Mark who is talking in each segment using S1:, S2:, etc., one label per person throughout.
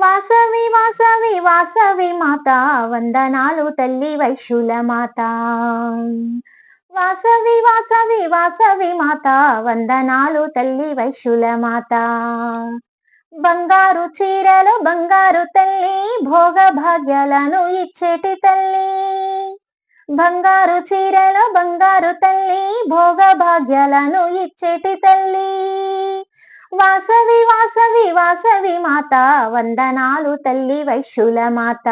S1: వాసవి వాసవి వాసవి మాత వందనాలు తల్లి వైశ్యుల మాత. వాసవి వాసవి వాసవి మాత వందనాలు తల్లి వైశ్యుల మాత. బంగారు చీరలు బంగారు తల్లి భోగ భాగ్యాలను ఇచ్చేటి తల్లి. బంగారు చీరలు బంగారు తల్లి భోగ భాగ్యాలను ఇచ్చేటి తల్లి. వాసవి వాసవి వాసవి మాత వందనాలు తల్లి వైశ్యుల మాత.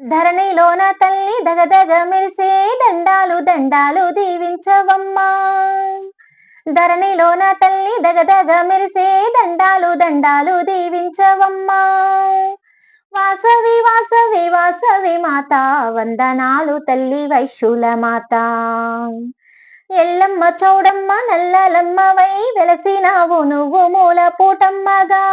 S1: ధరణిలోన తల్లి దగదగ మెరిసే దండాలు దండాలు దీవించవమ్మా. ధరణిలోన తల్లి దగదగ మెరిసే దండాలు దండాలు దీవించవమ్మా. వాసవి వాసవి వాసవి మాత వందనాలు తల్లి వైశ్యుల మాత. ఎల్లమ్మ చౌడమ్మ నల్లలమ్మవై వెలసినావు నువ్వు మూల పూటమ్మగా.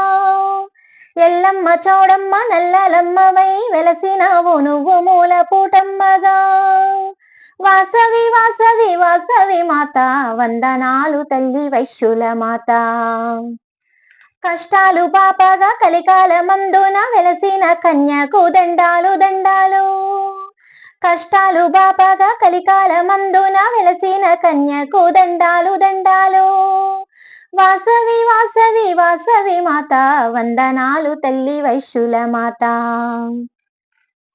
S1: ఎల్లమ్మ చౌడమ్మ నల్లలమ్మవై వెలసినావు నువ్వు మూల పూటమ్మగా. వాసవి వాసవి వాసవి మాత వందనాలు తల్లి వైశ్యుల మాత. కష్టాలు పాపగా కలికాల మందున వెలసిన కన్యకు దండాలు దండాలు. కష్టాలు బాపగా కలికాల మందున వెలసిన కన్యకు దండాలు దండాలు. వాసవి వాసవి వాసవి మాత వందనాలు తల్లి వైశ్యుల మాత.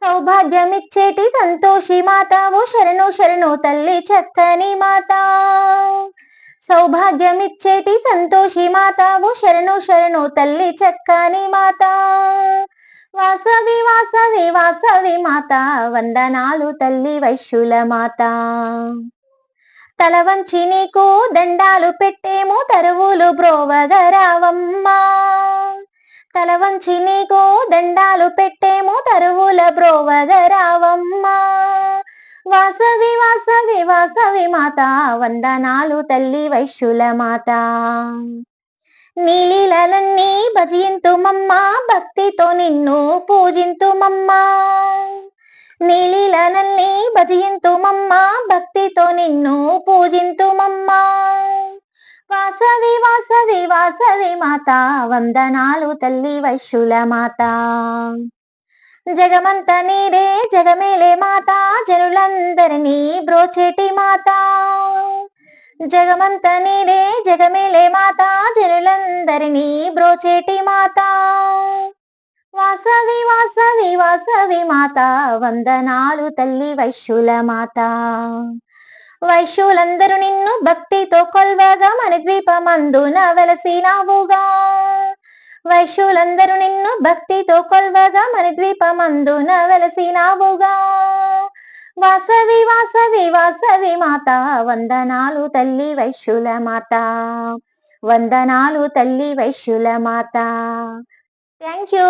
S1: సౌభాగ్యమిచ్చేటి సంతోషి మాతావు శరణు శరణు తల్లి చక్కని మాత. సౌభాగ్యమిచ్చేటి సంతోషి మాతావు శరణు శరణు తల్లి చక్కని మాత. వాసవి వాసవి వాసవి మాత వందనాలు తల్లి వైశ్యుల మాత. తల వంచి నీకు దండాలు పెట్టేము తరువులు బ్రోవగరావమ్మా తల వంచి నీకు దండాలు పెట్టేము తరువుల బ్రోవగరావమ్మా వాసవి వాసవి వాసవి మాత వందనాలు తల్లి వైశ్యుల మాత. నీలీలన్నీ భజింతుమమ్మ భక్తితో నిన్ను పూజింతుమమ్మ. నీలీలనల్ని భజింతుమమ్మ భక్తితో నిన్ను పూజింతుమమ్మ. వాసవి వాసవి వాసవి మాత వందనాలు తల్లి వైశ్యుల మాత. జగమంత నీరే జగమేలే మాత జనులందరినీ బ్రోచేటి మాత. జగమంత నీరే జగమేలే మాత జనులందరినీ బ్రోచేటి మాత. వాసవి వాసవి వాసవి మాత వందనాలు తల్లి వైశ్యుల మాత. వైశ్యులందరూ నిన్ను భక్తితో కొల్వగా మన ద్వీపమందున వెలసినావుగా వైశ్యులందరూ నిన్ను భక్తితో కొల్వగా మన ద్వీపమందున వెలసినావుగా వాసవి వాసవి వాసవి మాత వందనాలు తల్లి వైశ్యుల మాత. వందనాలు తల్లి వైశ్యుల మాత. Thank you